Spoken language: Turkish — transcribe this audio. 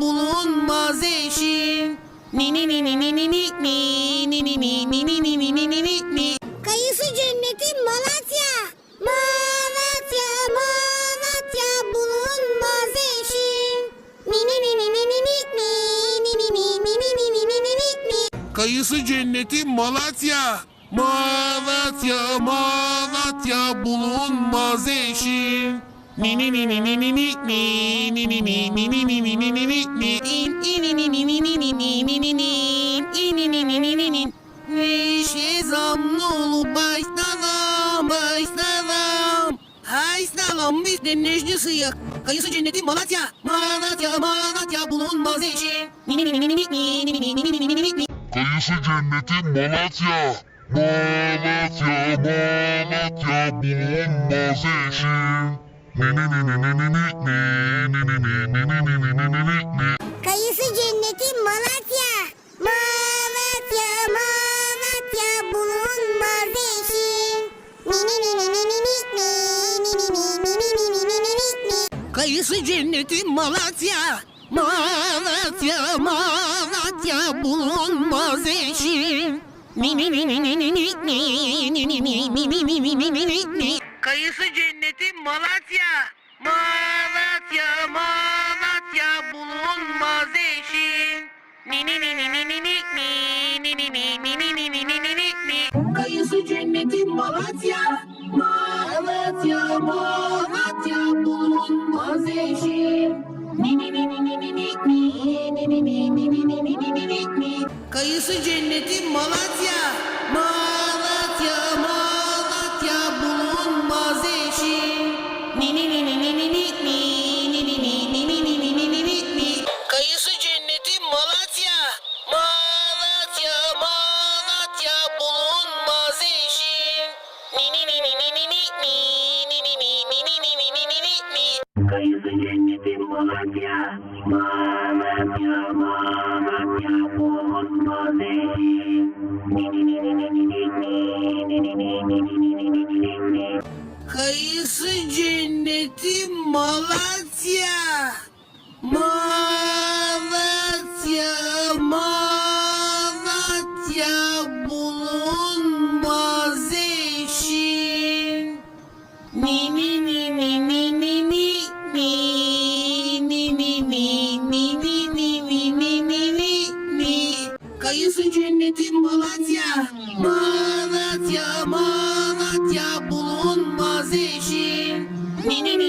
Bulunmaz eşin. Ni ni ni ni ni ni ni ni ni ni ni ni ni ni ni ni ni ni. Kayısı cenneti Malatya. Malatya, Malatya bulunmaz eşin. Ni ni ni ni ni ni ni ni ni ni ni ni ni ni ni ni ni ni. Kayısı cenneti Malatya. Malatya, Malatya bulunmaz eşin. Ni ni ni ni ni ni ni ni ni ni ni ni ni ni ni ni ni ni ni. İn ini ni ni ni ni ni ni ni ni ni. İni ni ni ni ni ni. Neşe zamlı başlayalım başlayalım. Haysalam biz de necdesiyiz. Kayısı cenneti Malatya. Malatya Malatya bulunmaz ni. Kayısı cenneti Malatya. Malatya, Malatya bulunmaz eşin. Kayısı cenneti Malatya. Malatya, Malatya bulunmaz eşi. Kayısı cenneti Malatya. Malatya, Malatya bulunmaz eşi. Ni ni ni ni ni ni ni ni ni ni ni ni ni ni ni ni ni ni. Kayısı cenneti Malatya. Malatya Malatya bulunmaz eşin. Ni ni ni ni ni ni ni ni ni ni ni ni ni ni ni ni ni ni. Kayısı cenneti Malatya. Malatya Malatya bulunmaz eşin. Ni ni ni kayısı geçti Malatya Malatya Malatya bozma beni Kayısı cenneti Malatya. Malatya Malatya bulunmaz eşin. Niye Malatya Malatya bulunmaz eşi. Ni ni ni.